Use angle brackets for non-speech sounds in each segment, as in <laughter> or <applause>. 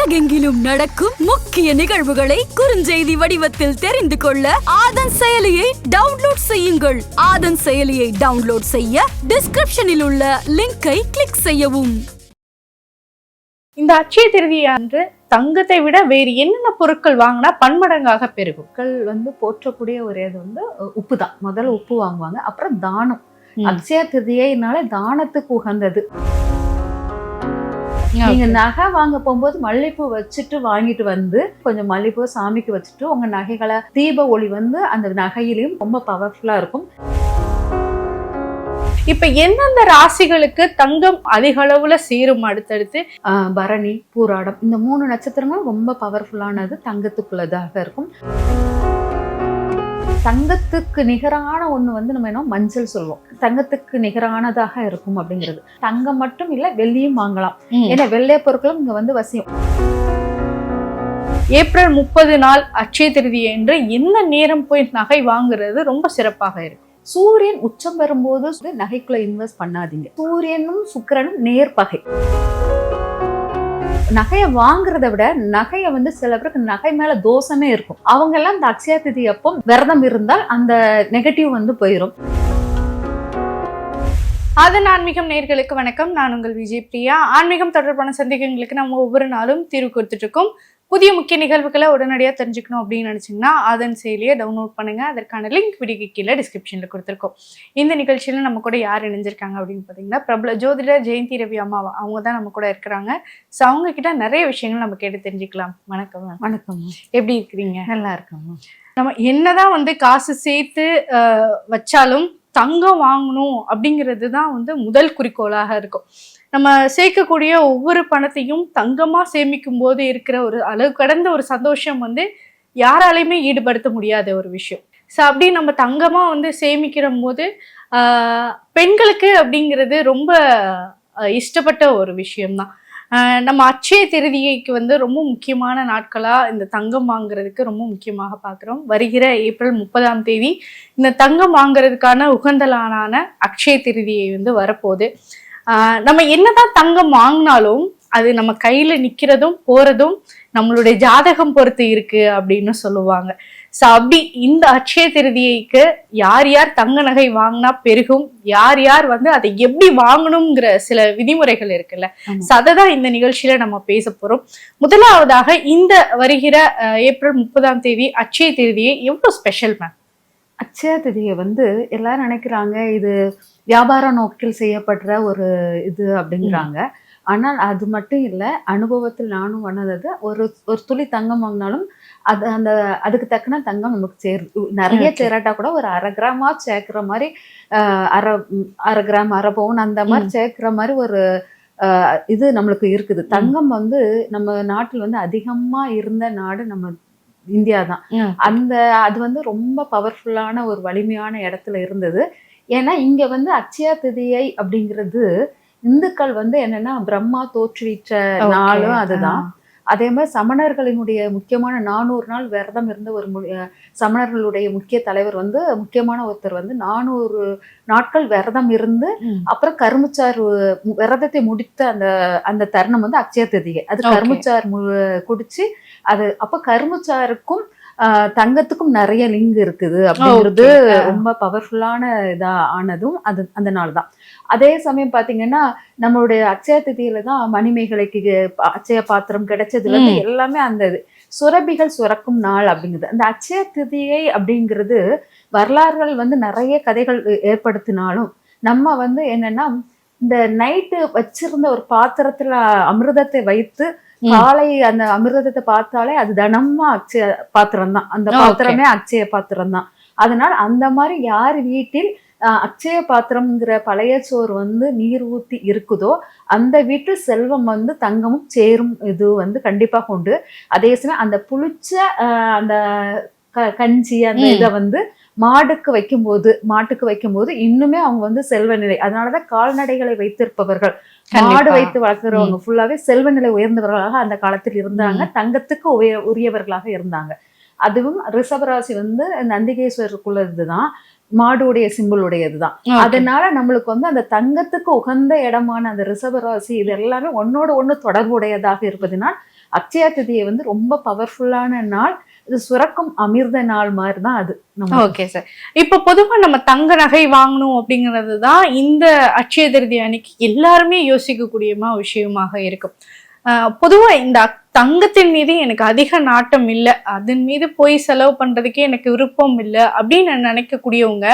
உலகெங்கிலும் நடக்கும் முக்கிய நிகழ்வுகளை குறுஞ்செய்தி வடிவத்தில் தெரிந்து கொள்ள ஆதன் செயலியை டவுன்லோட் செய்யுங்கள். ஆதன் செயலியை டவுன்லோட் செய்ய டிஸ்கிரிப்ஷனில் உள்ள லிங்கை கிளிக் செய்யவும். இந்த அட்சய திருதி அன்று தங்கத்தை விட வேறு என்னென்ன பொருட்கள் வாங்கினா பன்மடங்காக பெருகும்? மக்கள் வந்து போற்றக்கூடிய ஒரு இது வந்து உப்பு தான் முதல்ல உப்பு வாங்குவாங்க. அப்புறம் தானம். அக்ஷய திருதியினால தானத்துக்கு உகந்தது. நீங்க நகை வாங்க போகும்போது மல்லிப்பூ வச்சுட்டு வாங்கிட்டு வந்து கொஞ்சம் மல்லிப்பூ சாமிக்கு வச்சுட்டு உங்க நகைகளை தீப ஒளி வந்து அந்த நகையிலையும் ரொம்ப பவர்ஃபுல்லா இருக்கும். இப்ப எந்தெந்த ராசிகளுக்கு தங்கம் அதிக அளவுல சேரும் அடுத்தடுத்து? பரணி பூராடம் இந்த மூணு நட்சத்திரங்களும் ரொம்ப பவர்ஃபுல்லானது தங்கத்துக்குள்ளதாக இருக்கும். தங்கத்துக்கு நிகரான ஒண்ணு வந்து நம்ம என்ன மஞ்சள் சொல்லுவோம் தங்கத்துக்கு நிகரானதாக இருக்கும் அப்படிங்கிறது. தங்கம் மட்டும் இல்ல வெள்ளியும் வாங்கலாம். ஏன்னா வெள்ளை பொருட்களும் இங்க வந்து வசியம். ஏப்ரல் முப்பது நாள் அட்சய திருதி என்று எந்த நேரம் போய் நகை வாங்குறது ரொம்ப சிறப்பாக இருக்கும். சூரியன் உச்சம் பெறும்போது வந்து நகைக்குள்ள இன்வெஸ்ட் பண்ணாதீங்க. சூரியனும் சுக்கிரனும் நேர்பகை. நகையை வாங்குறத விட நகையை வந்து சில பேருக்கு நகை மேல தோஷமே இருக்கும். அவங்க எல்லாம் இந்த அக்ஷய திதி அப்போ விரதம் இருந்தால் அந்த நெகட்டிவ் வந்து போயிடும் அதன் ஆன்மீகம் நேர்களுக்கு வணக்கம். நான் உங்கள் விஜய் பிரியா. ஆன்மீகம் தொடர்பான சந்தேகங்களுக்கு நம்ம ஒவ்வொரு நாளும் தீர்வு கொடுத்துட்டு இருக்கோம். புதிய முக்கிய நிகழ்வுகளை உடனடியாக தெரிஞ்சுக்கணும் அப்படின்னு நினைச்சீங்கன்னா அதன் செயலியை டவுன்லோட் பண்ணுங்க. அதற்கான லிங்க் வீடியோக்கு கீழே டிஸ்கிரிப்ஷன்ல கொடுத்துருக்கோம். இந்த நிகழ்ச்சியில நம்ம கூட யார் இணைஞ்சிருக்காங்க அப்படின்னு பார்த்தீங்கன்னா பிரபல ஜோதிடர் ஜெயந்தி ரவி அம்மா அவங்க தான் நம்ம கூட இருக்கிறாங்க. ஸோ அவங்க கிட்ட நிறைய விஷயங்கள் நம்ம கேட்டு தெரிஞ்சுக்கலாம். வணக்கம். வணக்கம் எப்படி இருக்கிறீங்க? நல்லா இருக்கோம் நம்ம என்னதான் வந்து காசு சேர்த்து வச்சாலும் தங்கம் வாங்கணும் அப்படிங்கிறது தான் வந்து முதல் குறிக்கோளாக இருக்கும். நம்ம சேர்க்கக்கூடிய ஒவ்வொரு பணத்தையும் தங்கமாக சேமிக்கும் போது இருக்கிற ஒரு அளவு கடந்த ஒரு சந்தோஷம் வந்து யாராலையுமே ஈடுபடுத்த முடியாத ஒரு விஷயம். ஸோ அப்படி நம்ம தங்கமாக வந்து சேமிக்கிற போது பெண்களுக்கு அப்படிங்கிறது ரொம்ப இஷ்டப்பட்ட ஒரு விஷயம்தான். நம்ம அட்சய திருதியைக்கு வந்து ரொம்ப முக்கியமான நாட்களாக இந்த தங்கம் வாங்குறதுக்கு ரொம்ப முக்கியமாக பார்க்குறோம். வருகிற ஏப்ரல் முப்பதாம் தேதி இந்த தங்கம் வாங்குறதுக்கான உகந்தலான அக்ஷய திருதியை வந்து வரப்போகுது. நம்ம என்னதான் தங்கம் வாங்கினாலும் அது நம்ம கையில் நிற்கிறதும் போகிறதும் நம்மளுடைய ஜாதகம் பொறுத்து இருக்கு அப்படின்னு சொல்லுவாங்க. ஸோ அப்படி இந்த அட்சய திருதியைக்கு யார் யார் தங்க நகை வாங்கினா பெருகும்? யார் யார் வந்து அதை எப்படி வாங்கணுங்கிற சில விதிமுறைகள் இருக்குல்ல. ஸோ அதை தான் இந்த நிகழ்ச்சியில நம்ம பேச போறோம். முதலாவதாக இந்த வருகிற ஏப்ரல் முப்பதாம் தேதி அட்சய திருதியை எவ்வளவு ஸ்பெஷல் மேம் அக்ஷய திதியை வந்து எல்லாரும் நினைக்கிறாங்க இது வியாபார நோக்கில் செய்யப்படுற ஒரு இது அப்படிங்கிறாங்க. ஆனால் அது மட்டும் இல்ல அனுபவத்தில் நானும் பண்ணது ஒரு ஒரு துளி தங்கம் வாங்கினாலும் அது அந்த அதுக்கு தக்கன தங்கம் நமக்கு சேரு நிறைய. சேராட்டா கூட ஒரு அரை கிராமா சேர்க்கிற மாதிரி அரை அரை கிராம் அரை பவுன் அந்த மாதிரி சேர்க்கிற மாதிரி ஒரு இது நம்மளுக்கு இருக்குது. தங்கம் வந்து நம்ம நாட்டில் வந்து அதிகமா இருந்த நாடு நம்ம இந்தியா தான். அந்த அது வந்து ரொம்ப பவர்ஃபுல்லான ஒரு வலிமையான இடத்துல இருந்தது. ஏன்னா இங்க வந்து அக்ஷய திதியை அப்படிங்கிறது இந்துக்கள் வந்து என்னன்னா பிரம்மா தோற்றுவிச்ச நாளும் அதுதான். அதே மாதிரி சமணர்களினுடைய முக்கியமான நானூறு நாள் விரதம் இருந்த ஒரு சமணர்களுடைய முக்கிய தலைவர் வந்து முக்கியமான ஒருத்தர் வந்து நானூறு நாட்கள் விரதம் இருந்து. அப்புறம் கரும்புச்சாறு மு- விரதத்தை முடித்த அந்த அந்த தருணம் வந்து அக்ஷய திதிகை அது மு- குடிச்சு அது அப்ப கரும்புச்சாருக்கும் ஆஹ், தங்கத்துக்கும் நிறைய லிங்க் இருக்குது அப்படிங்கிறது. ரொம்ப பவர்ஃபுல்லான இதா ஆனதும் அது அந்த நாள் தான் அதே சமயம் பாத்தீங்கன்னா நம்மளுடைய அக்ஷய திதியில தான் மணிமேகலைக்கு அட்சய பாத்திரம் கிடைச்சதுல இருந்து. எல்லாமே அந்த இது சுரபிகள் சுரக்கும் நாள் அப்படிங்கிறது அந்த அட்சய திதியை அப்படிங்கிறது வரலாறுகள் வந்து நிறைய கதைகள் ஏற்படுத்தினாலும் நம்ம வந்து என்னன்னா இந்த நைட்டு வச்சிருந்த ஒரு பாத்திரத்துல அமிர்தத்தை வைத்து. காலை அந்த அமிர்தத்தை பார்த்தாலே அது தனமா அக்ஷய பாத்திரம் தான் அந்த. பாத்திரமே அக்ஷய பாத்திரம் தான் அதனால் அந்த மாதிரி யார் வீட்டில் அஹ், அக்ஷய பாத்திரம்ங்கிற பழைய சோறு வந்து நீர் ஊத்தி இருக்குதோ அந்த வீட்டு செல்வம் வந்து தங்கமும் சேரும் இது வந்து கண்டிப்பா கொண்டு அதே சமயம் அந்த புளிச்ச அந்த கஞ்சி அந்த. இதை வந்து மாடுக்கு வைக்கும்போது மாட்டுக்கு வைக்கும்போது இன்னுமே அவங்க வந்து செல்வ நிலை அதனாலதான் கால்நடைகளை வைத்திருப்பவர்கள் மாடு. வைத்து வளர்க்குறவங்க ஃபுல்லாவே செல்வ நிலை உயர்ந்தவர்களாக அந்த காலத்தில் இருந்தாங்க. தங்கத்துக்கு உய- உரியவர்களாக இருந்தாங்க. அதுவும் ரிஷபராசி வந்து நந்திகேஸ்வரருக்குள்ள இதுதான் மாடுடைய சிம்பிள் உடையதுதான் Okay. அதனால நம்மளுக்கு வந்து அந்த தங்கத்துக்கு உகந்த இடமான அந்த ரிஷப ராசி இது எல்லாமே ஒன்னோட ஒண்ணு தொடர்புடையதாக இருப்பதனால் அக்ஷயா திதியை வந்து ரொம்ப பவர்ஃபுல்லான நாள். இது சுரக்கும் அமிர்த நாள் மாதிரி தான் அது ஓகே சார் இப்போ பொதுவா நம்ம தங்க நகை வாங்கணும் அப்படிங்கிறது தான் இந்த அட்சய திருதி அன்னைக்கு எல்லாருமே யோசிக்கக்கூடியமா விஷயமாக இருக்கும். ஆஹ் பொதுவா இந்த அக்- தங்கத்தின் மீது எனக்கு அதிக நாட்டம் இல்லை. அதன் மீது போய் செலவு பண்றதுக்கே எனக்கு விருப்பம் இல்லை அப்படின்னு நினைக்கக்கூடியவங்க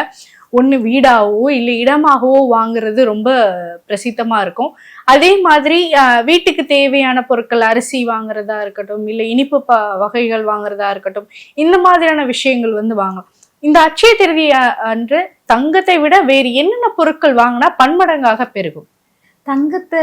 ஒண்ணு வீடாவோ இல்லை இடமாகவோ வாங்குறது ரொம்ப பிரசித்தமா இருக்கும். அதே மாதிரி வீட்டுக்கு தேவையான பொருட்கள் அரிசி வாங்குறதா இருக்கட்டும் இல்லை இனிப்பு ப வகைகள் வாங்குறதா இருக்கட்டும் இந்த மாதிரியான விஷயங்கள் வந்து வாங்கலாம். இந்த அட்சய திருதி அன்று தங்கத்தை விட வேறு என்னென்ன பொருட்கள் வாங்கினா பன்மடங்காக பெருகும். தங்கத்தை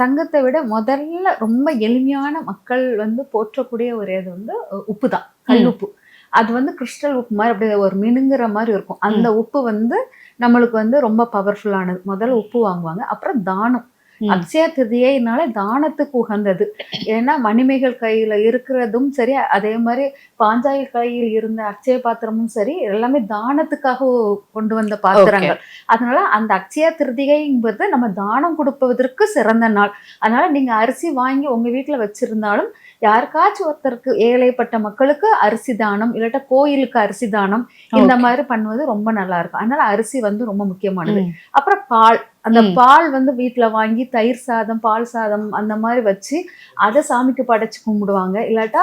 தங்கத்தை விட முதல்ல ரொம்ப எளிமையான மக்கள் வந்து போற்றக்கூடிய ஒரு இது வந்து உப்பு தான் கல்லுப்பு அது வந்து கிறிஸ்டல் உப்பு மாதிரி அப்படியே ஒரு மினுங்குற மாதிரி இருக்கும். அந்த உப்பு வந்து நம்மளுக்கு வந்து ரொம்ப பவர்ஃபுல்லானது முதல்ல உப்பு வாங்குவாங்க அப்புறம் தானம். அக்ஷய திருதியினால தானத்துக்கு உகந்தது. ஏன்னா மணிமேகல் கையில இருக்கிறதும் சரி அதே மாதிரி பாஞ்சாலி கையில் இருந்த அக்ஷய பாத்திரமும் சரி எல்லாமே தானத்துக்காக கொண்டு வந்த பாத்திரங்கள். அதனால அந்த அக்ஷய திருதிகைங்கிறது நம்ம தானம் கொடுப்பதற்கு சிறந்த நாள். அதனால நீங்க அரிசி வாங்கி உங்க வீட்டுல வச்சிருந்தாலும் யாருக்காச்சும் ஒருத்தருக்கு ஏழைப்பட்ட மக்களுக்கு அரிசி தானம் இல்லாட்டா கோயிலுக்கு அரிசி தானம் இந்த. மாதிரி பண்ணுவது ரொம்ப நல்லா இருக்கும் அதனால அரிசி வந்து ரொம்ப முக்கியமானது. அப்புறம் பால் அந்த. பால் வந்து வீட்ல வாங்கி தயிர் சாதம் பால் சாதம் அந்த மாதிரி வச்சு அதை சாமிக்கு படைச்சு கும்பிடுவாங்க இல்லாட்டா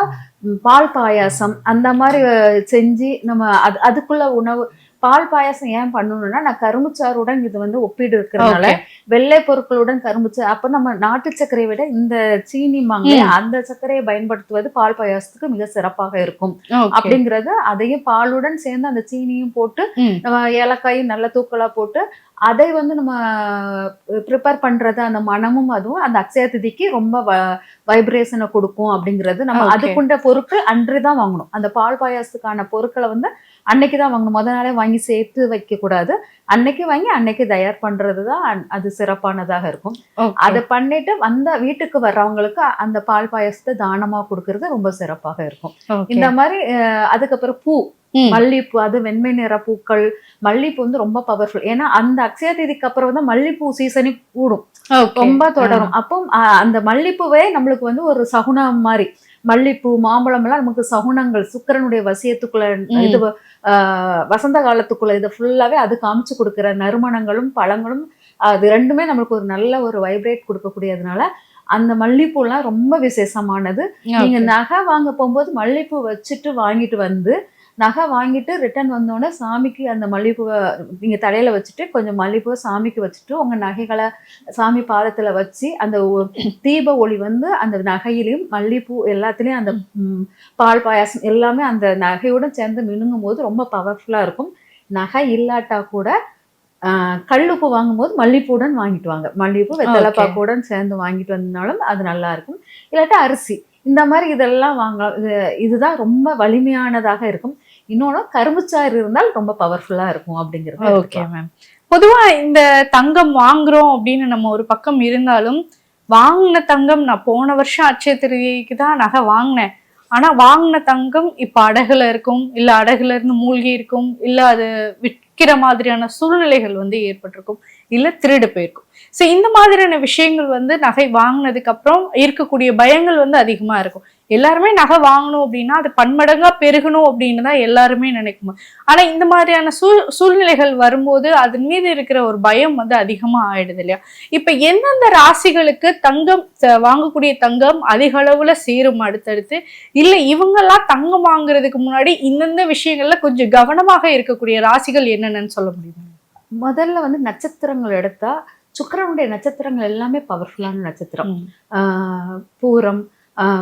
பால் பாயாசம் அந்த மாதிரி செஞ்சு நம்ம அது அதுக்குள்ள உணவு பால் பாயாசம் ஏன் பண்ணணும்னா நான் கரும்புச்சாறுடன் இது வந்து ஒப்பீடு இருக்கிறதுனால. வெள்ளை பொருட்களுடன் கரும்புச்சு அப்ப நம்ம நாட்டு சர்க்கரையை விட இந்த சீனி மாங்க. அந்த சர்க்கரையை பயன்படுத்துவது பால் பாயாசத்துக்கு மிக சிறப்பாக இருக்கும். அப்படிங்கிறது அதையும் பாலுடன் சேர்ந்து அந்த சீனியும் போட்டு. நம்ம ஏலக்காயும் நல்ல தூக்கலா போட்டு அதை வந்து நம்ம ப்ரிப்பேர் பண்றது அந்த மனமும் அதுவும் அந்த அக்ஷய திதிக்கு ரொம்ப வைப்ரேஷனை கொடுக்கும் அப்படிங்கிறது நம்ம. அதுக்குண்ட பொருட்கள் அன்று தான் வாங்கணும் அந்த பால் பாயாசத்துக்கான பொருட்களை வந்து அன்னைக்கு தான் வாங்கணும். முத நாளே வாங்கி சேர்த்து வைக்க கூடாது. அன்னைக்கு வாங்கி அன்னைக்கு தயார் பண்றது தான் அது சிறப்பானதாக இருக்கும். அதை பண்ணிட்டு வந்த வீட்டுக்கு வர்றவங்களுக்கு அந்த பால் பாயாசத்தை தானமா கொடுக்கறது ரொம்ப சிறப்பாக இருக்கும். இந்த மாதிரி அதுக்கப்புறம் பூ. மல்லிப்பூ அது வெண்மை நிற பூக்கள். மல்லிப்பூ வந்து ரொம்ப பவர்ஃபுல் ஏன்னா அந்த அக்ஷய தேதிக்கு அப்புறம் வந்து மல்லிப்பூ சீசனே கூடும். ரொம்ப தொடரும். அப்போ அந்த மல்லிப்பூவே நம்மளுக்கு வந்து ஒரு சகுனம் மாதிரி. மல்லிப்பூ மாம்பழம் எல்லாம் நமக்கு சகுனங்கள் சுக்கிரனுடைய வசியத்துக்குள்ள. இது வசந்த காலத்துக்குள்ள இது ஃபுல்லாவே அது காமிச்சு கொடுக்கிற நறுமணங்களும் பழங்களும் அது ரெண்டுமே நம்மளுக்கு ஒரு நல்ல ஒரு வைப்ரேட் கொடுக்கக்கூடியதுனால அந்த மல்லிப்பூலாம் ரொம்ப விசேஷமானது நீங்க. நகை வாங்க போகும்போது மல்லிப்பூ வச்சுட்டு வாங்கிட்டு வந்து நகை வாங்கிட்டு ரிட்டர்ன் வந்தோடனே சாமிக்கு அந்த மல்லிப்பூவை நீங்க தலையில வச்சுட்டு கொஞ்சம் மல்லிப்பூவை சாமிக்கு வச்சுட்டு உங்க நகைகளை சாமி பாதத்துல வச்சு அந்த தீப ஒளி வந்து அந்த நகையிலையும் மல்லிப்பூ எல்லாத்துலயும் அந்த பால் பாயாசம் எல்லாமே அந்த நகையுடன் சேர்ந்து மினுங்கும் போது ரொம்ப பவர்ஃபுல்லா இருக்கும். நகை இல்லாட்டா கூட கல்லுப்பு வாங்கும்போது மல்லிப்பூடன் வாங்கிட்டு வாங்க. மல்லிப்பூ வெத்தலைப்பாக்குடன் சேர்ந்து வாங்கிட்டு வந்தாலும் அது நல்லா இருக்கும். இல்லாட்டா அரிசி. இந்த மாதிரி இதெல்லாம் வாங்கலாம் இது இதுதான் ரொம்ப வலிமையானதாக இருக்கும். இன்னொன்று கரும்புச்சாறு இருந்தால் ரொம்ப பவர்ஃபுல்லா இருக்கும் அப்படிங்கிறது ஓகே மேம் பொதுவா இந்த தங்கம் வாங்குறோம் அப்படின்னு நம்ம ஒரு பக்கம் இருந்தாலும் வாங்கின தங்கம் நான் போன வருஷம் அட்சய திருதிக்கு தான் நகை வாங்கினேன். ஆனா வாங்கின தங்கம் இப்ப அடகுல இருக்கும் இல்ல அடகுல இருந்து மூழ்கி இருக்கும் இல்ல அது விற்கிற மாதிரியான சூழ்நிலைகள் வந்து ஏற்பட்டிருக்கும். இல்லை திருடு போயிருக்கும். ஸோ இந்த மாதிரியான விஷயங்கள் வந்து நகை வாங்கினதுக்கு அப்புறம் இருக்கக்கூடிய பயங்கள் வந்து அதிகமாக இருக்கும். எல்லாருமே நகை வாங்கணும் அப்படின்னா அது பன்மடங்காக பெருகணும் அப்படின்னு தான் எல்லாருமே நினைக்கும்? ஆனால் இந்த மாதிரியான சூழ் சூழ்நிலைகள் வரும்போது அதன் மீது இருக்கிற ஒரு பயம் வந்து அதிகமாக ஆயிடுது இல்லையா? இப்போ எந்தெந்த ராசிகளுக்கு தங்கம் வாங்கக்கூடிய தங்கம் அதிக அளவில் சேரும் அடுத்தடுத்து? இல்லை இவங்கெல்லாம் தங்கம் வாங்குறதுக்கு முன்னாடி இந்தந்த விஷயங்கள்ல கொஞ்சம் கவனமாக இருக்கக்கூடிய ராசிகள் என்னென்னு சொல்ல முடியுமா? முதல்ல வந்து நட்சத்திரங்கள் எடுத்தா சுக்கிரனுடைய நட்சத்திரங்கள் எல்லாமே பவர்ஃபுல்லான நட்சத்திரம். பூரம்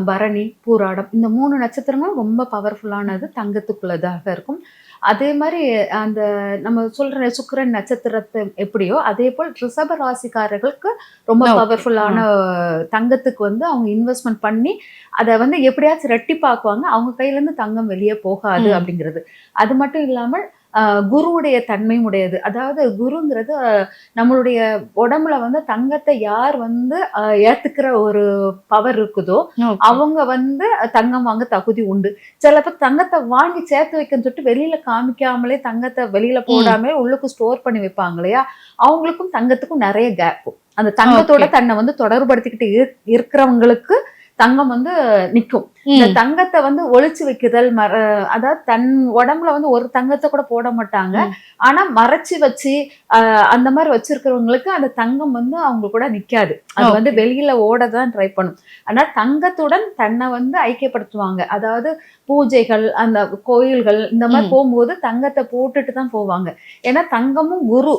பரணி பூராடம் இந்த மூணு நட்சத்திரங்களும் ரொம்ப பவர்ஃபுல்லானது தங்கத்துக்குள்ளதாக இருக்கும். அதே மாதிரி அந்த நம்ம சொல்ற சுக்கிரன் நட்சத்திரத்தை எப்படியோ அதே போல் ரிஷப ராசிக்காரர்களுக்கு ரொம்ப. பவர்ஃபுல்லான தங்கத்துக்கு வந்து அவங்க இன்வெஸ்ட்மெண்ட் பண்ணி அதை வந்து எப்படியாச்சும் ரெட்டிப்பாக்குவாங்க அவங்க கையில இருந்து தங்கம் வெளியே போகாது. அப்படிங்கிறது. அது மட்டும் இல்லாமல் குருவுடைய தன்மை உடையது அதாவது குருங்கிறது நம்மளுடைய உடம்புல வந்து தங்கத்தை யார் வந்து ஏத்துக்கிற ஒரு பவர் இருக்குதோ. அவங்க வந்து தங்கம் வாங்க தகுதி உண்டு. சில பேர் தங்கத்தை வாங்கி சேர்த்து வைக்கன்னு சொல்லிட்டு வெளியில காமிக்காமலே தங்கத்தை வெளியில போடாமலே உள்ளுக்கு ஸ்டோர் பண்ணி வைப்பாங்க இல்லையா? அவங்களுக்கும் தங்கத்துக்கும் நிறைய கேப் அந்த தங்கத்தோட தன்னை வந்து தொடர்படுத்திக்கிட்டு இரு- இருக்கிறவங்களுக்கு தங்கம் வந்து நிக்கும். இந்த. தங்கத்தை வந்து ஒளிச்சு வைக்குதல் மற அதாவது தன் உடம்புல வந்து ஒரு தங்கத்தை கூட போட மாட்டாங்க. ஆனா மறைச்சு வச்சு அந்த மாதிரி வச்சிருக்கிறவங்களுக்கு அந்த தங்கம் வந்து அவங்க கூட நிக்காது. அது வந்து. வெளியில ஓட தான் ட்ரை பண்ணும். ஆனா தங்கத்துடன் தன்னை வந்து ஐக்கியப்படுத்துவாங்க. அதாவது பூஜைகள் அந்த கோயில்கள் இந்த மாதிரி. போகும்போது தங்கத்தை போட்டுட்டு தான் போவாங்க. ஏன்னா தங்கமும் குரு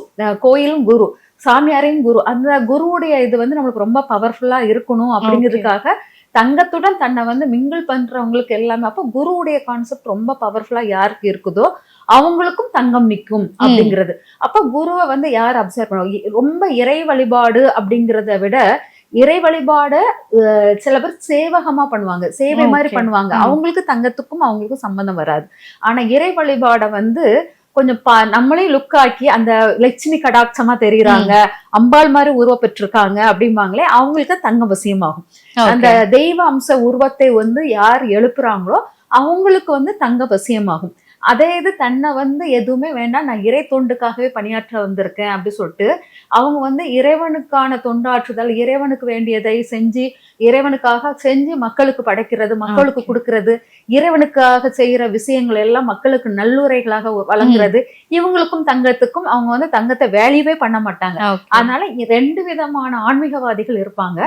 கோயிலும் குரு சாமியாரையும் குரு. அந்த குருவுடைய இது வந்து நம்மளுக்கு ரொம்ப பவர்ஃபுல்லா இருக்கணும் அப்படிங்கிறதுக்காக தங்கத்துடன் தன்னை வந்து மிங்கிள் பண்றவங்களுக்கு எல்லாமே அப்போ குருவுடைய கான்செப்ட் ரொம்ப பவர்ஃபுல்லா யாருக்கு இருக்குதோ அவங்களுக்கும் தங்கம் நிற்கும் அப்படிங்கிறது. அப்ப குருவை வந்து யார் அப்சர்வ் பண்ணுவாங்க ரொம்ப இறை வழிபாடு அப்படிங்கிறத விட இறை வழிபாட சில பேர் சேவகமா பண்ணுவாங்க. சேவை மாதிரி. பண்ணுவாங்க. அவங்களுக்கு தங்கத்துக்கும் அவங்களுக்கும் சம்பந்தம் வராது. ஆனா இறை வழிபாட வந்து கொஞ்சம் பா நம்மளே லுக் ஆக்கி அந்த லட்சுமி கடாட்சமா தெரியுறாங்க. அம்பாள் மாதிரி உருவ பெற்றிருக்காங்க அப்படிம்பாங்களே அவங்களுக்கு தங்கம் வசியமாகும். அந்த. தெய்வ அம்ச உருவத்தை வந்து யார் எழுப்புறாங்களோ அவங்களுக்கு வந்து தங்க வசியமாகும். அதே இது தன்னை வந்து எதுவுமே வேண்டாம் நான் இறை தொண்டுக்காகவே பணியாற்ற வந்திருக்கேன் அப்படி சொல்லிட்டு அவங்க வந்து இறைவனுக்கான தொண்டாற்றுதல் இறைவனுக்கு வேண்டியதை செஞ்சு இறைவனுக்காக செஞ்சு மக்களுக்கு படைக்கிறது மக்களுக்கு. கொடுக்கிறது இறைவனுக்காக செய்யற விஷயங்கள் எல்லாம் மக்களுக்கு நல்லுரைகளாக வழங்குறது இவங்களுக்கும் தங்கத்துக்கும் அவங்க வந்து தங்கத்தை வேல்யூவே பண்ண மாட்டாங்க. அதனால ரெண்டு விதமான ஆன்மீகவாதிகள் இருப்பாங்க.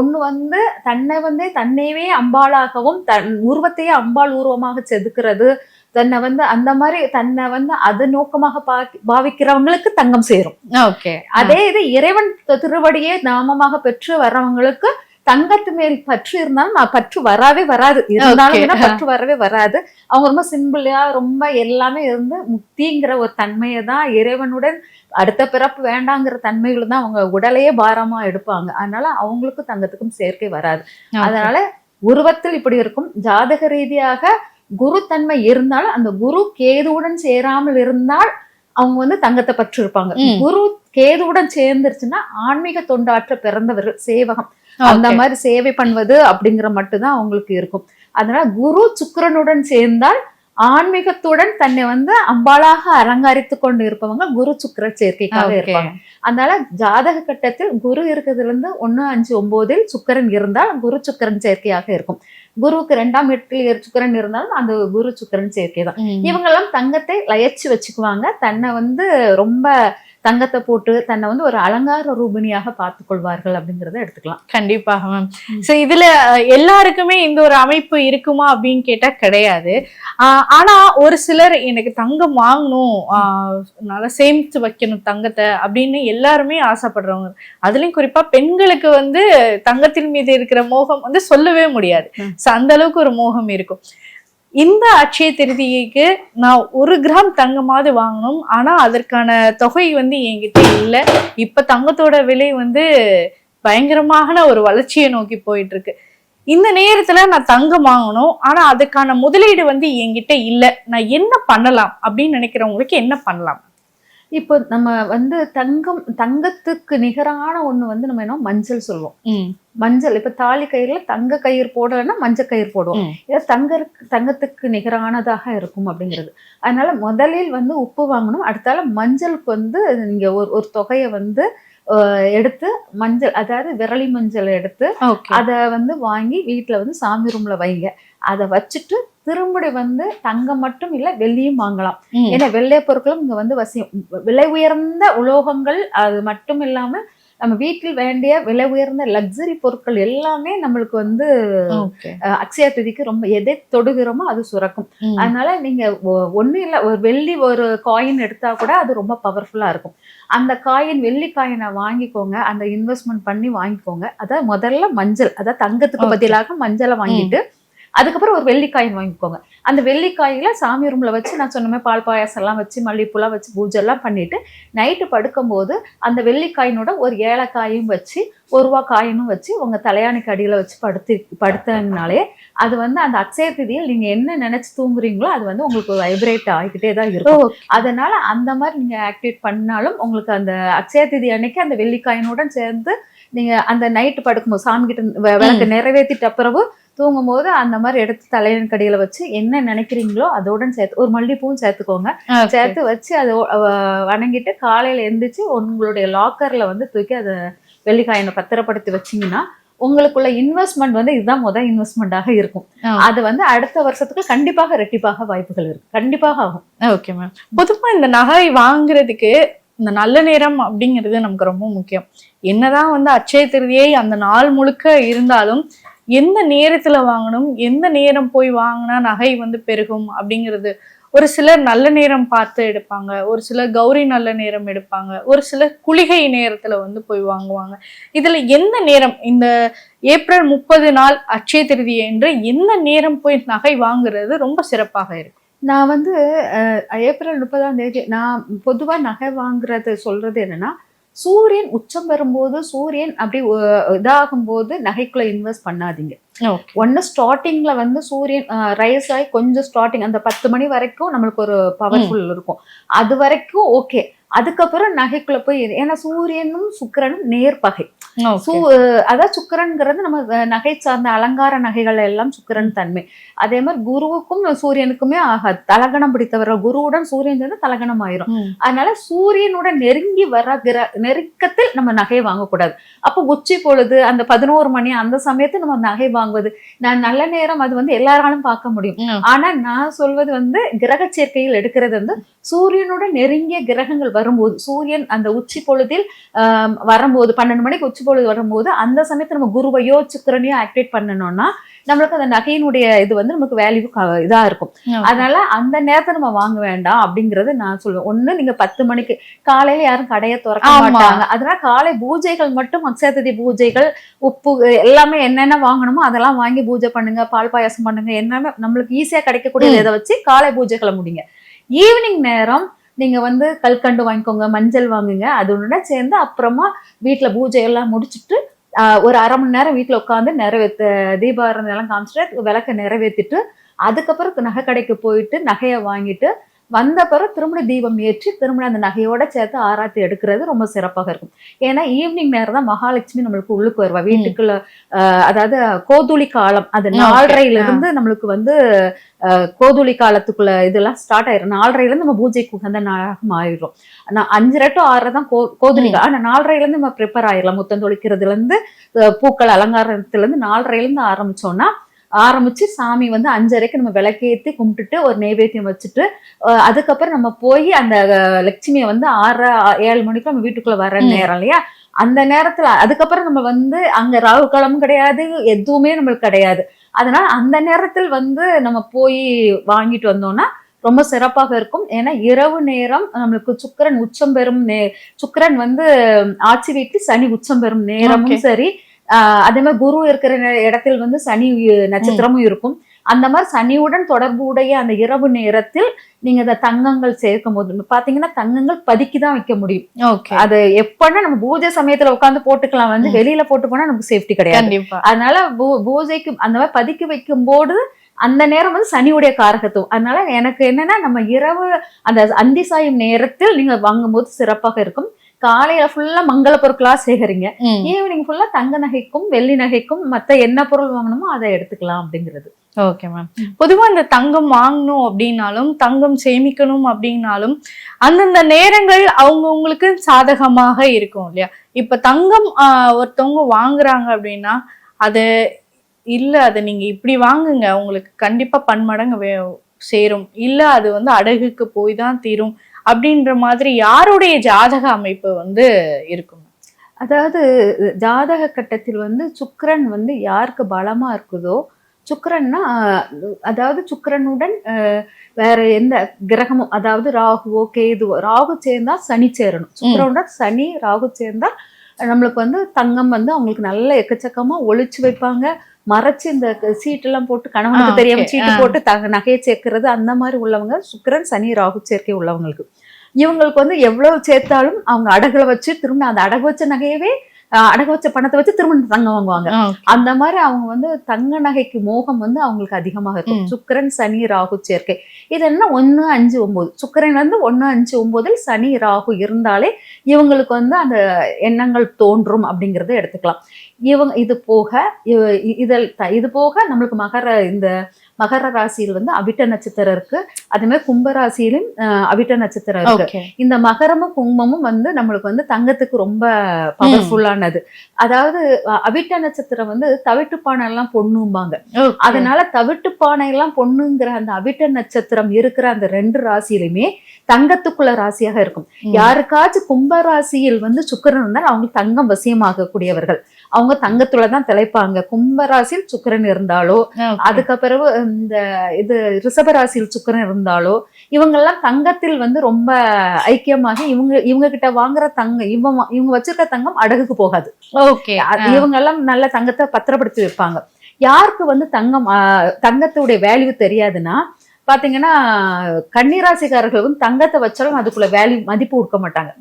ஒண்ணு வந்து தன்னை வந்து தன்னையவே அம்பாளாகவும் தன் உருவத்தையே அம்பாள் உருவமாக செதுக்கிறது தன்னை வந்து அந்த மாதிரி தன்னை வந்து அது நோக்கமாக பாவிக்கிறவங்களுக்கு தங்கம் சேரும். Okay. அதே இது இறைவன் திருவடியே நாமமாக பெற்று வர்றவங்களுக்கு தங்கத்து மேல் பற்று இருந்தாலும் நான் பற்று வராவே வராது. இருந்தாலும் பற்று வரவே வராது. அவங்க ரொம்ப சிம்பிளா ரொம்ப எல்லாமே இருந்து முக்திங்கிற ஒரு தன்மையை தான் இறைவனுடன் அடுத்த பிறப்பு வேண்டாங்கிற தன்மைகள் தான் அவங்க உடலையே பாரமா எடுப்பாங்க. அதனால அவங்களுக்கும் தங்கத்துக்கும் சேர்க்கை வராது. அதனால உருவத்தில் இப்படி இருக்கும். ஜாதக ரீதியாக குரு தன்மை இருந்தாலும் அந்த குரு கேதுவுடன் சேராமல் இருந்தால் அவங்க வந்து தங்கத்தை பற்று இருப்பாங்க. குரு கேதுவுடன் சேர்ந்துருச்சுன்னா ஆன்மீக தொண்டாற்ற பிறந்தவர் சேவகம் அந்த. மாதிரி சேவை பண்ணுவது அப்படிங்கிற மட்டும்தான் அவங்களுக்கு இருக்கும் அதனால குரு சுக்கிரனுடன் சேர்ந்தால் ஆன்மீகத்துடன் தன்னை வந்து அம்பாளாக அலங்கரித்து கொண்டு இருப்பவங்க குரு சுக்கிர சேர்க்கைக்காக. இருப்பாங்க அதனால ஜாதக கட்டத்தில் குரு இருக்கிறதுல இருந்து ஒண்ணு அஞ்சு ஒன்பதில் சுக்கிரன் இருந்தால் குரு சுக்கிரன் சேர்க்கையாக இருக்கும் குருவுக்கு ரெண்டாம் வீட்டில் இரு- சுக்கிரன் இருந்தாலும் அந்த குரு சுக்கிரன் சேர்க்கை தான். இவங்கெல்லாம் தங்கத்தை லயச்சு வச்சுக்குவாங்க தன்னை வந்து ரொம்ப தங்கத்தை போட்டு தன்னை வந்து ஒரு அலங்கார ரூபிணியாக பார்த்துக் கொள்வார்கள் அப்படிங்கறத எடுத்துக்கலாம். கண்டிப்பாக மேம் சோ இதுல எல்லாருக்குமே இந்த ஒரு அமைப்பு இருக்குமா அப்படின்னு கேட்டா கிடையாது. ஆஹ், ஆனா ஒரு சிலர் எனக்கு தங்கம் வாங்கணும் ஆஹ், நல்லா சேமித்து வைக்கணும் தங்கத்தை அப்படின்னு எல்லாருமே ஆசைப்படுறவங்க. அதுலயும் குறிப்பா பெண்களுக்கு வந்து தங்கத்தின் மீது இருக்கிற மோகம் வந்து சொல்லவே முடியாது. சோ அந்த அளவுக்கு ஒரு மோகம் இருக்கும். இந்த அட்சய திருதிக்கு நான் ஒரு கிராம் தங்கமாவது வாங்கணும். ஆனா அதற்கான தொகை வந்து என்கிட்ட இல்லை. இப்ப தங்கத்தோட விலை வந்து பயங்கரமான ஒரு வளர்ச்சியை நோக்கி போயிட்டு இருக்கு இந்த நேரத்துல நான் தங்கம் வாங்கணும். ஆனா அதுக்கான முதலீடு வந்து என்கிட்ட இல்லை. நான் என்ன பண்ணலாம் அப்படின்னு நினைக்கிறவங்களுக்கு என்ன பண்ணலாம்? இப்போ நம்ம வந்து தங்கம் தங்கத்துக்கு நிகரான ஒண்ணு வந்து நம்ம என்ன மஞ்சள் சொல்லுவோம். மஞ்சள் இப்ப தாலி கயிறுல தங்க கயிறு போடலைன்னா மஞ்சள் கயிறு போடுவோம். இது தங்க தங்கத்துக்கு நிகரானதாக இருக்கும் அப்படிங்கிறது. அதனால முதலில் வந்து உப்பு வாங்கணும். அடுத்தால மஞ்சளுக்கு வந்து நீங்க ஒரு ஒரு தொகையை வந்து எடுத்து மஞ்சள் அதாவது விரலி மஞ்சள் எடுத்து அதை வந்து வாங்கி வீட்ல வந்து சாமி ரூம்ல வைங்க. அதை வச்சுட்டு திரும்படி வந்து தங்கம் மட்டும் இல்ல வெள்ளியும் வாங்கலாம். ஏன்னா வெள்ளை பொருட்களும் இங்க வந்து வசியம். விலை உயர்ந்த உலோகங்கள் அது மட்டும் இல்லாம நம்ம வீட்டில் வேண்டிய விலை உயர்ந்த லக்ஸரி பொருட்கள் எல்லாமே நம்மளுக்கு வந்து அக்ஷய திதிக்கு ரொம்ப எதை தொடுகிறோமோ அது சுரக்கும். அதனால நீங்க ஒண்ணு இல்ல ஒரு வெள்ளி ஒரு காயின் எடுத்தா கூட அது ரொம்ப பவர்ஃபுல்லா இருக்கும். அந்த காயின் வெள்ளி காயினை வாங்கிக்கோங்க. அந்த இன்வெஸ்ட்மெண்ட் பண்ணி வாங்கிக்கோங்க. அதாவது முதல்ல மஞ்சள் அதாவது தங்கத்துக்கு. பதிலாக மஞ்சளை வாங்கிட்டு அதுக்கப்புறம் ஒரு வெள்ளிக்காயின் வாங்கிக்கோங்க. அந்த வெள்ளிக்காயில சாமி ரூம்ல வச்சு நான் சொன்ன பால் பாயாசம் எல்லாம் வச்சு மல்லிப்பூலாம் வச்சு பூஜை எல்லாம் பண்ணிட்டு நைட்டு படுக்கும்போது அந்த வெள்ளிக்காயினோட ஒரு ஏலக்காயும் வச்சு ஒரு ரூபா காயினும் வச்சு உங்க தலையாணிக்கு அடியில வச்சு படுத்து படுத்தங்கனாலே அது வந்து அந்த அக்ஷய திதியில் நீங்க என்ன நினைச்சு தூங்குறீங்களோ அது வந்து உங்களுக்கு வைப்ரேட் ஆகிக்கிட்டே தான் இருக்கும். அதனால அந்த மாதிரி நீங்க ஆக்டிவேட் பண்ணாலும் உங்களுக்கு அந்த அக்ஷய திதி அன்னைக்கு அந்த வெள்ளிக்காயினுடன் சேர்ந்து நீங்க அந்த நைட்டு படுக்கும்போது சாமி கிட்ட விளக்கு நிறைவேற்றிட்ட பிறகு தூங்கும்போது அந்த மாதிரி எடுத்து தலையன் கடியில வச்சு என்ன நினைக்கிறீங்களோ அதோடன் சேர்த்து ஒரு மல்லிப்பூவும் சேர்த்துக்கோங்க. சேர்த்து வச்சு அதை வணங்கிட்டு காலையில எந்திரிச்சு உங்களுடைய லாக்கர்ல வந்து தூக்கி அதை வெள்ளிக்காயினை பத்திரப்படுத்தி வச்சீங்கன்னா உங்களுக்குள்ள இன்வெஸ்ட்மெண்ட் வந்து இதுதான் முதல் இன்வெஸ்ட்மெண்டாக இருக்கும். அது வந்து அடுத்த வருஷத்துக்கு கண்டிப்பாக ரெட்டிப்பாக வாய்ப்புகள் இருக்கு. கண்டிப்பாக ஆகும். ஓகே மேம் பொதுவா இந்த நகை வாங்குறதுக்கு இந்த நல்ல நேரம் அப்படிங்கிறது நமக்கு ரொம்ப முக்கியம். என்னதான் வந்து அட்சய திருதியை அந்த நாள் முழுக்க இருந்தாலும் எந்த நேரத்துல வாங்கணும் எந்த நேரம் போய் வாங்கினா நகை வந்து பெருகும் அப்படிங்கிறது. ஒரு சிலர் நல்ல நேரம் பார்த்து எடுப்பாங்க ஒரு சிலர் கௌரி நல்ல நேரம் எடுப்பாங்க ஒரு சிலர் குளிகை நேரத்தில் வந்து போய் வாங்குவாங்க. இதில் எந்த நேரம் இந்த ஏப்ரல் முப்பது நாள் அட்சய திருதி என்று எந்த நேரம் போய் நகை வாங்குறது ரொம்ப சிறப்பாக இருக்கும். நான் வந்து ஏப்ரல் முப்பதாம் தேதி நான் பொதுவாக நகை வாங்குறது சொல்கிறது என்னன்னா சூரியன் உச்சம் பெறும்போது சூரியன் அப்படி இதாகும் போது நகைக்குள்ள இன்வெஸ்ட் பண்ணாதீங்க. ஒன்று ஸ்டார்டிங்ல வந்து சூரியன் ரைஸ் ஆகி கொஞ்சம் ஸ்டார்டிங் அந்த பத்து மணி வரைக்கும் நம்மளுக்கு ஒரு பவர்ஃபுல் இருக்கும். அது வரைக்கும் ஓகே அதுக்கப்புறம் நகைக்குள்ள போய் ஏன்னா சூரியனும் சுக்கிரனும் நேர்பகை. சூ அதான் சுக்கிரன்ங்கிறது நம்ம நகை சார்ந்த அலங்கார நகைகள் எல்லாம் சுக்கிரன் தன்மை. அதே மாதிரி குருவுக்கும் சூரியனுக்குமே ஆகாது. தலகணம் பிடித்தவர் குருவுடன் சூரியன் சேர்ந்து தலகணம் ஆயிரும். அதனால சூரியனுடன் நெருங்கி வர கிர நெருக்கத்தில் நம்ம நகை வாங்கக்கூடாது. அப்போ உச்சி பொழுது அந்த பதினோரு மணி அந்த சமயத்தில் நம்ம நகை வாங்குவது நான் நல்ல நேரம் அது வந்து எல்லாராலும் பார்க்க முடியும். ஆனா நான் சொல்வது வந்து கிரக சேர்க்கையில் எடுக்கிறது வந்து சூரியனுடன் நெருங்கிய கிரகங்கள் வரும்போது சூரியன் அந்த உச்சி பொழுதில் வரும்போது பன்னெண்டு மணிக்கு உச்சி பொழுது வரும்போது அந்த சமயத்துல நம்ம குருவையோ சுக்கிரனையோ ஆக்டிவேட் பண்ணணும்னா நம்மளுக்கு அந்த நகையினுடைய இது வந்து நமக்கு வேல்யூ இதா இருக்கும். அதனால அந்த நேரத்தை நம்ம வாங்க வேண்டாம் அப்படிங்கறது நான் சொல்லுவேன். ஒண்ணு நீங்க பத்து மணிக்கு காலையில யாரும் கடையை திறக்க. மாட்டாங்க. அதனால காலை பூஜைகள் மட்டும் அக்ஷயதிதி பூஜைகள் உப்பு எல்லாமே என்னென்ன வாங்கணுமோ அதெல்லாம் வாங்கி பூஜை பண்ணுங்க பால் பாயாசம் பண்ணுங்க என்னென்ன நம்மளுக்கு ஈஸியா கிடைக்கக்கூடியது இதை வச்சு காலை பூஜைகளை முடிங்க. ஈவினிங் நேரம் நீங்க வந்து கல்கண்டு வாங்கிக்கோங்க மஞ்சள் வாங்குங்க அதோட சேர்ந்து அப்புறமா வீட்டுல பூஜை எல்லாம் முடிச்சிட்டு ஒரு அரை மணி நேரம் வீட்டுல உட்காந்து நிறைவேற்ற தீபாவளி எல்லாம் காமிச்சிட்டு விளக்க நிறைவேற்றிட்டு அதுக்கப்புறம் நகை கடைக்கு போயிட்டு நகையை வாங்கிட்டு வந்த பிறகு திரும்ப தீபம் ஏற்றி திரும்ப அந்த நகையோட சேர்த்து ஆராத்தி எடுக்கிறது ரொம்ப சிறப்பாக இருக்கும். ஏன்னா ஈவினிங் நேரம் தான் மகாலட்சுமி நம்மளுக்கு உள்ளுக்கு வருவா. வீட்டுக்குள்ள அதாவது கோதுளி காலம் அது. நாலரையில இருந்து நம்மளுக்கு வந்து கோதுளி காலத்துக்குள்ள இதெல்லாம் ஸ்டார்ட் ஆயிரும். நாலரையில இருந்து நம்ம பூஜைக்கு உகந்த நாளாக மாறிடும். நான் அஞ்சரை டு ஆறரை தான் கோ கோதுளி ஆனா நாலரையில இருந்து நம்ம ப்ரிப்பேர் ஆயிடலாம். முத்தம் தொளிக்கிறதுல இருந்து பூக்கள் அலங்காரத்துல இருந்து நாலரையில இருந்து ஆரம்பிச்சோம்னா ஆரம்பிச்சு சாமி வந்து அஞ்சரைக்கு நம்ம விளக்கேத்தி கும்பிட்டுட்டு ஒரு நைவேத்தியம் வச்சுட்டு அதுக்கப்புறம் நம்ம போய் அந்த லட்சுமியை வந்து ஆறரை ஏழு மணிக்கு நம்ம வீட்டுக்குள்ள வர. நேரம் இல்லையா அந்த நேரத்துல அதுக்கப்புறம் நம்ம வந்து அங்க ராகு காலமும் கிடையாது எதுவுமே நம்மளுக்கு கிடையாது அதனால அந்த நேரத்தில் வந்து நம்ம போய் வாங்கிட்டு வந்தோம்னா ரொம்ப சிறப்பாக இருக்கும் ஏன்னா இரவு நேரம் நம்மளுக்கு சுக்கிரன் உச்சம் பெறும் நே சுக்கிரன் வந்து ஆட்சி வீட்டில் சனி உச்சம் பெறும் நேரமும். சரி அதே மாதிரி குரு இருக்கிற இடத்தில் வந்து சனி நட்சத்திரமும் இருக்கும். அந்த மாதிரி சனியுடன் தொடர்புடைய அந்த இரவு நேரத்தில் நீங்க இந்த தங்கங்கள் சேர்க்கும் போது பாத்தீங்கன்னா தங்கங்கள் பதுக்கி தான் வைக்க முடியும். அது எப்பன்னா நம்ம பூஜை சமயத்துல உட்காந்து போட்டுக்கலாம். வந்து. வெளியில போட்டு போனா நமக்கு சேஃப்டி கிடையாது. அதனால பூ- பூஜைக்கு அந்த மாதிரி பதுக்கி வைக்கும் போது அந்த நேரம் வந்து சனியுடைய காரகத்துவம். அதனால எனக்கு என்னன்னா நம்ம இரவு அந்த அந்தி சாயும் நேரத்தில் நீங்க வாங்கும்போது சிறப்பாக இருக்கும். காலையில ஃபுல்லா மங்கள பொருட்களா சேகரிங்க. ஈவினிங் ஃபுல்லா தங்க நகைக்கும் வெள்ளி நகைக்கும் மத்த என்ன பொருள் வாங்கணுமோ அதை எடுத்துக்கலாம் அப்படிங்கிறது. ஓகே மேம் பொதுவா இந்த தங்கம் வாங்கணும் அப்படின்னாலும் தங்கம் சேமிக்கணும் அப்படின்னாலும் அந்தந்த நேரங்கள் அவங்கவுங்களுக்கு சாதகமாக இருக்கும் இல்லையா? இப்ப தங்கம் ஆஹ், ஒருத்தவங்க வாங்குறாங்க அப்படின்னா அது இல்ல அதை நீங்க இப்படி வாங்குங்க. உங்களுக்கு கண்டிப்பா பன்மடங்கு சேரும். இல்ல அது வந்து அடகுக்கு போய் தான் தீரும். அப்படின்ற மாதிரி யாருடைய ஜாதக அமைப்பு வந்து இருக்கும்? அதாவது ஜாதக கட்டத்தில் வந்து சுக்கிரன் வந்து யாருக்கு பலமா இருக்குதோ சுக்கிரன்னா அதாவது சுக்கிரனுடன் வேற எந்த கிரகமும் அதாவது ராகுவோ கேதுவோ ராகு சேர்ந்தா சனி சேரணும். சுக்கிரனுடன் சனி ராகு சேர்ந்தா நம்மளுக்கு வந்து தங்கம் வந்து அவங்களுக்கு நல்ல எக்கச்சக்கமா ஒளிச்சு வைப்பாங்க. மறைச்சு இந்த சீட்டு எல்லாம் போட்டு கணவனுக்கு தெரியாம. சீட்டு. போட்டு தங்க நகையை சேர்க்கறது அந்த மாதிரி உள்ளவங்க சுக்கிரன் சனி ராகு சேர்க்கை உள்ளவங்களுக்கு. இவங்களுக்கு வந்து எவ்வளவு சேர்த்தாலும் அவங்க அடகுல வச்சு திரும்ப அந்த அடகு வச்ச நகையவே அடகு வச்ச பணத்தை வச்சு திரும்ப தங்கம் வாங்குவாங்க. அந்த மாதிரி அவங்க வந்து தங்க நகைக்கு மோகம் வந்து அவங்களுக்கு அதிகமாக இருக்கும். சுக்கிரன் சனி ராகு சேர்க்கை. இது என்ன? ஒண்ணு அஞ்சு ஒன்பது சுக்கிரன் வந்து ஒண்ணு அஞ்சு ஒன்பதில் சனி ராகு இருந்தாலே இவங்களுக்கு வந்து அந்த எண்ணங்கள் தோன்றும் அப்படிங்கறத எடுத்துக்கலாம். இவங்க இது போக இதில் இது போக நம்மளுக்கு மகர இந்த மகர ராசியில் வந்து அவிட்ட நட்சத்திரம் இருக்கு. அதே மாதிரி கும்ப ராசியிலும் அஹ், அவிட்ட நட்சத்திரம் இருக்கு. இந்த மகரமும் கும்பமும் வந்து நம்மளுக்கு வந்து தங்கத்துக்கு ரொம்ப பவர்ஃபுல்லானது அதாவது அவிட்ட நட்சத்திரம் வந்து தவிட்டு பானை எல்லாம் பொண்ணும்பாங்க அதனால தவிட்டு பானை எல்லாம் பொண்ணுங்கிற அந்த அவிட்ட நட்சத்திரம் இருக்கிற அந்த ரெண்டு ராசியிலுமே தங்கத்துக்குள்ள ராசியாக இருக்கும். யாருக்காச்சும் கும்ப ராசியில் வந்து சுக்கிரன் இருந்தால் அவங்களுக்கு தங்கம் வசியமாக கூடியவர்கள் அவங்க தங்கத்துல தான் திளைப்பாங்க. கும்ப ராசியில் சுக்கிரன் இருந்தாலோ அதுக்கு பிறகு இந்த இது ரிஷப ராசியில் சுக்கிரன் இருந்தாலோ இவங்கெல்லாம் தங்கத்தில் வந்து ரொம்ப ஐக்கியமாகி இவங்க இவங்க கிட்ட வாங்குற தங்கம் இவங்க இவங்க வச்சிருக்க தங்கம் அடகுக்கு போகாது. ஓகே இவங்க எல்லாம் நல்ல தங்கத்தை பத்திரப்படுத்தி வைப்பாங்க. யாருக்கு வந்து தங்கம் தங்கத்துடைய வேல்யூ தெரியாதுன்னா பாத்தீங்கன்னா கன்னிராசிக்காரர்கள் வந்து தங்கத்தை வச்சாலும் அதுக்குள்ள வேல்யூ மதிப்பு கொடுக்க மாட்டாங்க.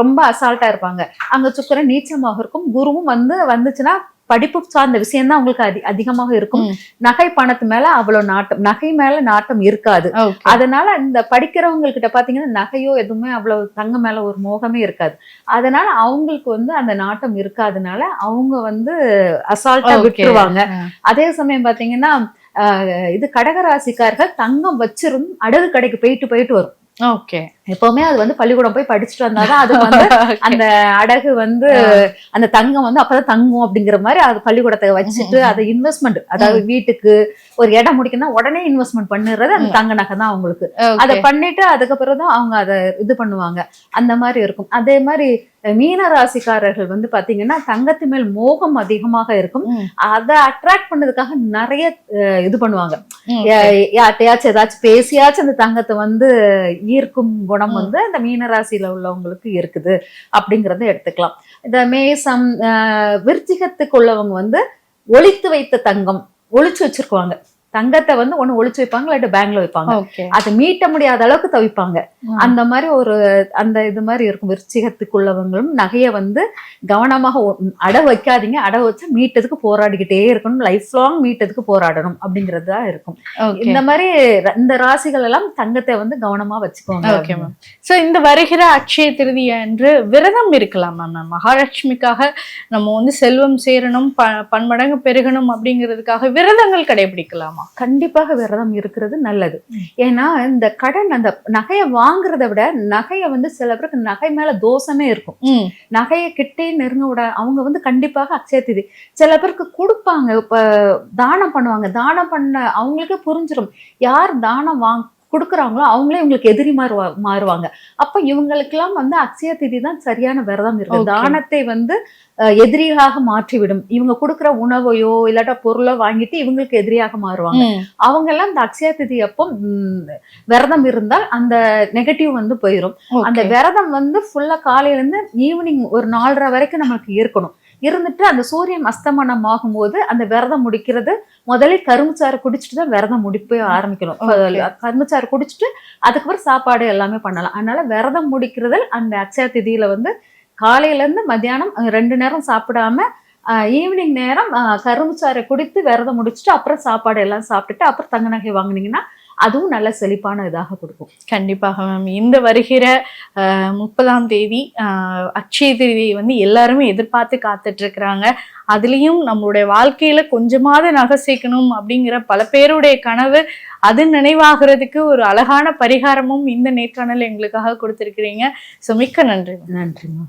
ரொம்ப அசால்ட்டா இருப்பாங்க. அங்க சுக்கிரன் நீச்சமாக இருக்கும் குருவும் வந்து வந்துச்சுன்னா படிப்பு சார்ந்த விஷயம் தான் அவங்களுக்கு அதி அதிகமாக இருக்கும். நகை பணத்து மேல அவ்வளவு நாட்டம் நகை மேல நாட்டம் இருக்காது. அதனால இந்த படிக்கிறவங்க கிட்ட பாத்தீங்கன்னா நகையோ எதுவுமே அவ்வளவு தங்க மேல ஒரு மோகமே இருக்காது. அதனால அவங்களுக்கு வந்து அந்த நாட்டம் இருக்காதனால அவங்க வந்து அசால்ட்டா. விட்டுருவாங்க. அதே சமயம் பாத்தீங்கன்னா இது கடகராசிக்காரர்கள் தங்கம் வச்சிரும் அடகு கடைக்கு போயிட்டு போயிட்டு வரும். ஓகே. எப்பவுமே அது வந்து பள்ளிக்கூடம் போய் படிச்சுட்டு வந்தாதான் அது வந்து <laughs> அந்த அடகு வந்து அந்த தங்கம் வந்து அப்பதான் தங்கும் அப்படிங்கிற மாதிரி அது பள்ளிக்கூடத்தை வச்சுட்டு <laughs> அதை இன்வெஸ்ட்மெண்ட் அதாவது வீட்டுக்கு ஒரு இடம் முடிக்கணும்னா உடனே இன்வெஸ்ட்மெண்ட் பண்ணுறது அந்த தங்க நகை தான் அவங்களுக்கு. அதை பண்ணிட்டு அதுக்கப்புறம் தான் அவங்க அதை இது பண்ணுவாங்க. அந்த மாதிரி இருக்கும். அதே மாதிரி மீன ராசிக்காரர்கள் வந்து பாத்தீங்கன்னா தங்கத்து மேல் மோகம் அதிகமாக இருக்கும். அதை அட்ராக்ட் பண்ணதுக்காக நிறைய இது பண்ணுவாங்க. யா- யார்கிட்டயாச்சும் ஏதாச்சும் பேசியாச்சும் அந்த தங்கத்தை வந்து ஈர்க்கும் குணம் வந்து அந்த மீனராசியில உள்ளவங்களுக்கு இருக்குது. அப்படிங்கறத எடுத்துக்கலாம். இந்த மேசம் விருச்சிகத்துக்கு உள்ளவங்க வந்து ஒழித்து வைத்த தங்கம் ஒழிச்சு வச்சிருக்குவாங்க. தங்கத்தை வந்து ஒண்ணு ஒளிச்சு வைப்பாங்க இல்லாட்டி பேங்க்ல வைப்பாங்க. அதை மீட்ட முடியாத அளவுக்கு தவிப்பாங்க. அந்த மாதிரி ஒரு அந்த இது மாதிரி இருக்கும். விருச்சிகத்துக்குள்ளவங்களும் நகையை வந்து கவனமாக அடவு வைக்காதீங்க. அடவு வச்சா மீட்டதுக்கு போராடிக்கிட்டே இருக்கணும். லைஃப் லாங் மீட்டதுக்கு போராடணும் அப்படிங்கிறது தான் இருக்கும். இந்த மாதிரி இந்த ராசிகள் எல்லாம் தங்கத்தை வந்து கவனமா வச்சுக்கோங்க. ஓகே மேம் சோ இந்த வருகிற அக்ஷய திருதியை அன்று விரதம் இருக்கலாமா மேம் மகாலட்சுமிக்காக நம்ம வந்து செல்வம் சேரணும் ப பன்மடங்கு பெருகணும் அப்படிங்கிறதுக்காக விரதங்கள் கடைபிடிக்கலாமா. கண்டிப்பாக விரதம் இருக்கிறது நல்லது. ஏன்னா இந்த கடன் அந்த நகையை வாங்குறத விட நகையை வந்து சில பேருக்கு நகை மேல தோஷமே இருக்கும். நகையை கிட்டே நெருங்க விட அவங்க வந்து கண்டிப்பாக அக்ஷய திதி. சில பேருக்கு கொடுப்பாங்க இப்ப தானம் பண்ணுவாங்க. தானம் பண்ண அவங்களுக்கே புரிஞ்சிடும் யார் தானம் வாங் கொடுக்குறாங்களோ அவங்களே இவங்களுக்கு எதிரி மாறுவா மாறுவாங்க அப்ப இவங்களுக்கெல்லாம் வந்து அக்ஷய திதி தான் சரியான விரதம் இருக்கு Okay. தானத்தை வந்து எதிரியாக மாற்றிவிடும் இவங்க கொடுக்குற உணவையோ இல்லாட்டா பொருளோ வாங்கிட்டு இவங்களுக்கு எதிரியாக மாறுவாங்க. அவங்க எல்லாம் இந்த அக்ஷய திதி அப்போ விரதம் இருந்தால் அந்த நெகட்டிவ் வந்து போயிடும் அந்த. விரதம் வந்து ஃபுல்லா காலையில இருந்து ஈவினிங் ஒரு நாலரை வரைக்கும் நமக்கு இருக்கணும் இருந்துட்டு அந்த சூரியன் அஸ்தமனம் ஆகும்போது அந்த விரதம் முடிக்கிறது முதலில் கரும்புச்சாறு குடிச்சிட்டு தான் விரதம் முடிப்பே ஆரம்பிக்கணும். Okay. கரும்புச்சாறு குடிச்சிட்டு அதுக்கப்புறம் சாப்பாடு எல்லாமே பண்ணலாம். அதனால விரதம் முடிக்கிறதில் அந்த அக்ஷய திதியில வந்து காலையில இருந்து மத்தியானம் ரெண்டு நேரம் சாப்பிடாம ஈவினிங் நேரம் அஹ், கரும்புச்சாறை குடித்து விரதம் முடிச்சுட்டு அப்புறம் சாப்பாடு எல்லாம் சாப்பிட்டுட்டு அப்புறம் தங்க நகை வாங்குனீங்கன்னா அதுவும் நல்ல செழிப்பான இதாக கொடுக்கும். கண்டிப்பாக மேம். இந்த வருகிற முப்பதாம் தேதி அக்ஷய திருதியை வந்து எல்லாருமே எதிர்பார்த்து காத்துட்டு இருக்கிறாங்க அதுலயும் நம்மளுடைய வாழ்க்கையில கொஞ்சமாவது நகை சேர்க்கணும் அப்படிங்கிற பல பேருடைய கனவு அது நினைவாகிறதுக்கு ஒரு அழகான பரிகாரமும் இந்த நேர்காணல் எங்களுக்காக கொடுத்திருக்கிறீங்க. ஸோ மிக்க நன்றி நன்றிம்மா